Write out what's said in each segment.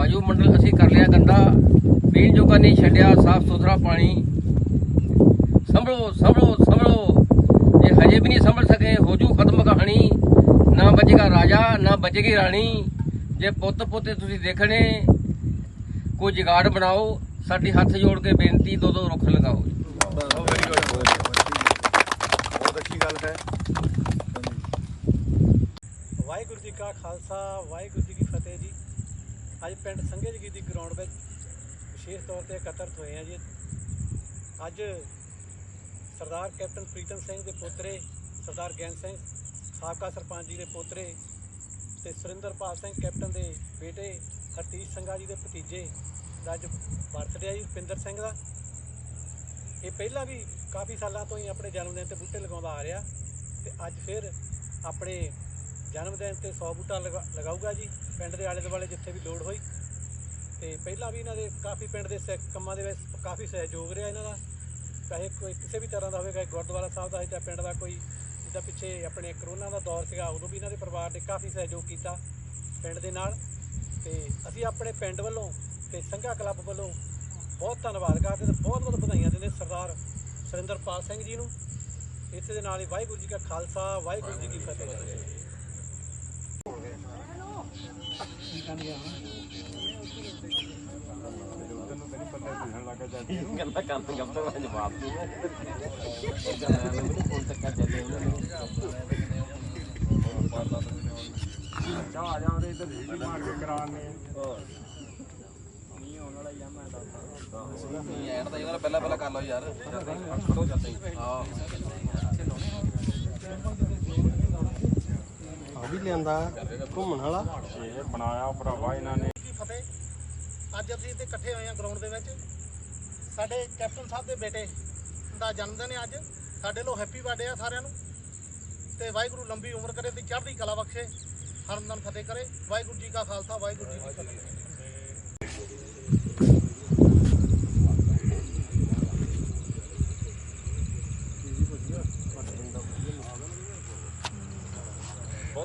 ਵਾਯੂ ਮੰਡਲ ਅਸੀਂ ਕਰ ਲਿਆ ਗੰਦਾ ਪੀਣ ਜੋਗਾ ਨਹੀਂ ਛੱਡਿਆ ਸਾਫ਼ ਸੁਥਰਾ ਪਾਣੀ। ਸੰਭਲੋ ਸੰਭਲੋ ਸੰਭਲੋ। ਜੇ ਹਜੇ ਵੀ ਨਹੀਂ ਸੰਭਲ ਸਕੇ ਹੋ ਜੂ ਖਤਮ ਕਹਾਣੀ। ਨਾ ਬਚੇਗਾ ਰਾਜਾ ਨਾ ਬਚੇਗੀ ਰਾਣੀ। ਜੇ ਪੁੱਤ ਪੋਤੇ ਤੁਸੀਂ ਦੇਖਣੇ ਕੋਈ ਜਗਾੜ ਬਣਾਓ ਸਾਡੀ ਹੱਥ ਜੋੜ ਕੇ ਬੇਨਤੀ ਦੋ ਦੋ ਰੁੱਖ ਲਗਾਓ। ਬਹੁਤ ਅੱਛੀ ਗੱਲ ਹੈ। ਵਾਹਿਗੁਰੂ ਜੀ ਕਾ ਖਾਲਸਾ ਵਾਹਿਗੁਰੂ ਜੀ ਕੀ ਫਤਿਹ ਜੀ। ਅੱਜ ਪਿੰਡ ਸੰਘੇ ਜਗੀ ਦੀ ਗਰਾਊਂਡ ਵਿੱਚ ਵਿਸ਼ੇਸ਼ ਤੌਰ ਤੇ ਇਕੱਤਰਤ ਹੋਏ ਆ ਜੀ। ਅੱਜ ਸਰਦਾਰ ਕੈਪਟਨ ਪ੍ਰੀਤਮ ਸਿੰਘ ਦੇ ਪੋਤਰੇ, ਸਰਦਾਰ ਗਿਆਨ ਸਿੰਘ, ਸਾਬਕਾ ਸਰਪੰਚ ਜੀ ਦੇ ਪੋਤਰੇ ਤੇ ਸੁਰਿੰਦਰਪਾਲ ਸਿੰਘ, ਕੈਪਟਨ ਦੇ ਬੇਟੇ ਹਰਤੀਸ਼ ਸਿੰਘਾ ਜੀ ਦੇ ਭਤੀਜੇ ਦਾ ਅੱਜ ਬਰਥਡੇ ਆ ਜੀ, ਰੁਪਿੰਦਰ ਸਿੰਘ ਦਾ। ਇਹ ਪਹਿਲਾਂ ਵੀ ਕਾਫੀ ਸਾਲਾਂ ਤੋਂ ਹੀ ਆਪਣੇ ਜਨਮ ਦਿਨ ਤੇ ਬੂਟੇ ਲਗਾਉਂਦਾ ਆ ਰਿਹਾ ਤੇ ਅੱਜ ਫਿਰ ਆਪਣੇ ਜਨਮ ਦਿਨ ਤੇ 100 ਬੂਟਾ ਲਗਾ- ਲਗਾਊਗਾ ਜੀ। ਪਿੰਡ ਦੇ ਆਲੇ ਦੁਆਲੇ ਜਿੱਥੇ ਵੀ ਲੋੜ ਹੋਈ। ਤੇ ਪਹਿਲਾਂ ਵੀ ਇਹਨਾਂ ਦੇ ਕਾਫੀ ਪਿੰਡ ਦੇ ਸਹਿ- ਕੰਮਾਂ ਦੇ ਵਿੱਚ ਕਾਫੀ ਸਹਿਯੋਗ ਰਿਹਾ ਇਹਨਾਂ ਦਾ। ਚਾਹੇ ਕੋਈ ਕਿਸੇ ਵੀ ਤਰ੍ਹਾਂ ਦਾ ਹੋਵੇਗਾ ਗੁਰਦੁਆਰਾ ਸਾਹਿਬ ਦਾ ਜਾਂ ਪਿੰਡ ਦਾ ਕੋਈ ਜਿੱਦਾਂ ਪਿੱਛੇ ਆਪਣੇ ਕਰੋਨਾ ਦਾ ਦੌਰ ਸੀਗਾ, ਉਦੋਂ ਵੀ ਇਹਨਾਂ ਦੇ ਪਰਿਵਾਰ ਨੇ ਕਾਫੀ ਸਹਿਯੋਗ ਕੀਤਾ ਪਿੰਡ ਦੇ ਨਾਲ। ਤੇ ਅਸੀਂ ਆਪਣੇ ਪਿੰਡ ਵੱਲੋਂ ਤੇ ਸੰਘਾ ਕਲੱਬ ਵੱਲੋਂ ਬਹੁਤ ਧੰਨਵਾਦ ਕਰਦੇ ਤੇ ਬਹੁਤ ਬਹੁਤ ਵਧਾਈਆਂ ਦਿੰਦੇ ਸਰਦਾਰ ਸੁਰਿੰਦਰਪਾਲ ਸਿੰਘ ਜੀ ਨੂੰ। ਇਸੇ ਦੇ ਨਾਲ ਹੀ ਵਾਹਿਗੁਰੂ ਜੀ ਕਾ ਖਾਲਸਾ, ਵਾਹਿਗੁਰੂ ਜੀ ਕੀ ਫਤਿਹ। ਗੱਲਾਂ ਕਰਨ ਗੱਪ ਤੋਂ ਮੈਂ ਜਵਾਬ ਦੂੰਗਾ ਫੋਨ ਤੱਕ ਚੱਲੇ ਚਾ ਆ ਜਾਂਦੇ ਇੱਧਰ ਜੀ ਮਾਰ ਕੇ ਕਰਾਣੇ ਐਂਡ ਤਾਂ ਇਹਨਾਂ ਪਹਿਲਾਂ ਪਹਿਲਾਂ ਕਰ ਲਓ ਯਾਰ ਛੋੜੋ ਜਾਂਦੇ ਹਾਂ। ਆ ਵੀ ਲਿਆਂਦਾ ਘੁੰਮਣ ਵਾਲਾ। ਇਹ ਬਣਾਇਆ ਭਰਾਵਾ ਇਹਨਾਂ ਨੇ। ਜੀ ਫਤਿਹ ਅੱਜ ਅਸੀਂ ਇੱਥੇ ਇਕੱਠੇ ਹੋਏ ਹਾਂ ਗਰਾਊਂਡ ਦੇ ਵਿੱਚ। ਸਾਡੇ ਕੈਪਟਨ ਸਾਹਿਬ ਦੇ ਬੇਟੇ ਦਾ ਜਨਮ ਦਿਨ ਹੈ ਅੱਜ। ਸਾਡੇ ਲੋ ਹੈਪੀ ਬਰਥਡੇ ਆ ਸਾਰਿਆਂ ਨੂੰ। ਤੇ ਵਾਹਿਗੁਰੂ ਲੰਬੀ ਉਮਰ ਕਰੇ ਤੇ ਚੜ੍ਹਦੀ ਕਲਾ ਬਖਸ਼ੇ। ਹਰਮੰਦਰ ਫਤਿਹ ਕਰੇ। ਵਾਹਿਗੁਰੂ ਜੀ ਕਾ ਖਾਲਸਾ ਵਾਹਿਗੁਰੂ ਜੀ ਕੀ ਫਤਿਹ।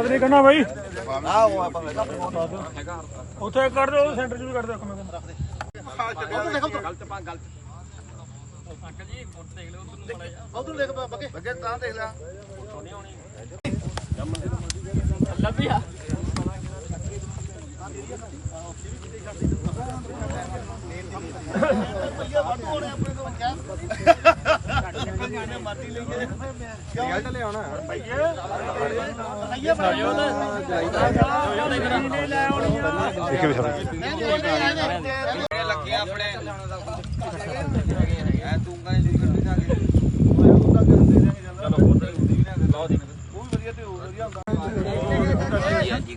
ਨਹੀਂ ਕਰਨਾ ਬਾਈ ਆ ਉਹ ਆਪਾਂ ਉੱਥੇ ਕਰ ਦਿਓ ਸੈਂਟਰ ਚ ਵੀ ਕਰ ਦਿਓ ਇੱਕ ਮਿੰਟ ਰੱਖ ਦੇ ਉੱਧਰ ਦੇਖੋ ਗਲਤ ਪਾ ਗਲਤ ਅੰਕਲ ਜੀ ਫੋਟੋ ਦੇਖ ਲਿਓ ਉਧਰ ਦੇਖ ਬੱਗੇ ਬੱਗੇ ਤਾਂ ਦੇਖ ਲੈ ਲੱਭਿਆ ਲੱਗੇ ਆਪਣੇ ਐ ਤੂੰ ਕਹਿੰਦੇ ਸ਼ੁਰੂ ਕਰ ਜਾ ਕੇ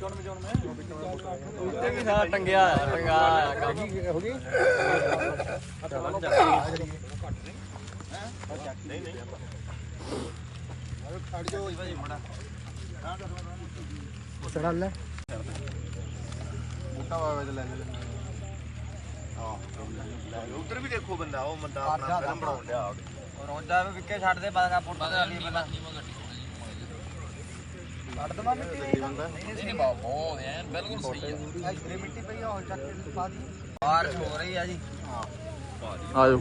ਉੱਤੇ ਵੀ ਸਾਰਾ ਟੰਗਿਆ ਟੰਗਾ ਹੋ ਗਈ ਚੜਾ ਲੈ ਬੂਟਾ ਵਾਵੇ ਤੇ ਲੈ ਲੈ ਉਧਰ ਵੀ ਦੇਖੋ ਬੰਦਾ ਉਹ ਬੰਦਾ ਆਪਣਾ ਫਿਲਮ ਬਣਾਉਣ ਡਿਆ। ਰੋਂਦਾ ਵੀ ਵਿੱਕੇ ਛੱਡ ਦੇ ਬਾਗਾ ਪੁੱਟ ਦੇ ਲਈ ਪਹਿਲਾਂ ਛੱਡ ਦਵਾ ਮਿੱਟੀ ਨਹੀਂ ਨਹੀਂ ਬਹੁਤ ਐਨ ਬਿਲਕੁਲ ਸਹੀ ਹੈ ਇਧਰੇ ਮਿੱਟੀ ਪਈ ਆ ਹੋਰ ਚੱਕ ਕੇ ਪਾ ਦੀ ਬਾਰਿਸ਼ ਹੋ ਰਹੀ ਆ ਜੀ ਆਜੋ।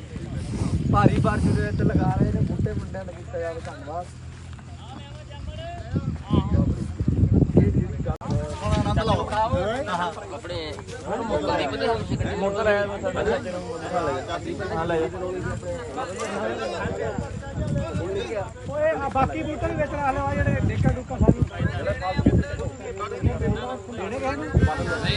ਭਾਰੀ ਬਾਰਿਸ਼ ਦੇ ਵਿੱਚ ਲਗਾ ਰਹੇ ਨੇ ਬੂਟੇ ਮੁੰਡਿਆਂ ਦਾ ਕੀਤਾ ਜਾਵੇ ਧੰਨਵਾਦ। ਲਾਓ ਆ ਬਾਕੀ ਬੂਟੇ ਵੀ ਵੇਚਣਾ ਵਾਲੇ ਆ ਜਿਹੜੇ ਡੇਕਾ ਡੁੱਕਾ ਸਾਨੂੰ ਲੈਣੇ ਗਏ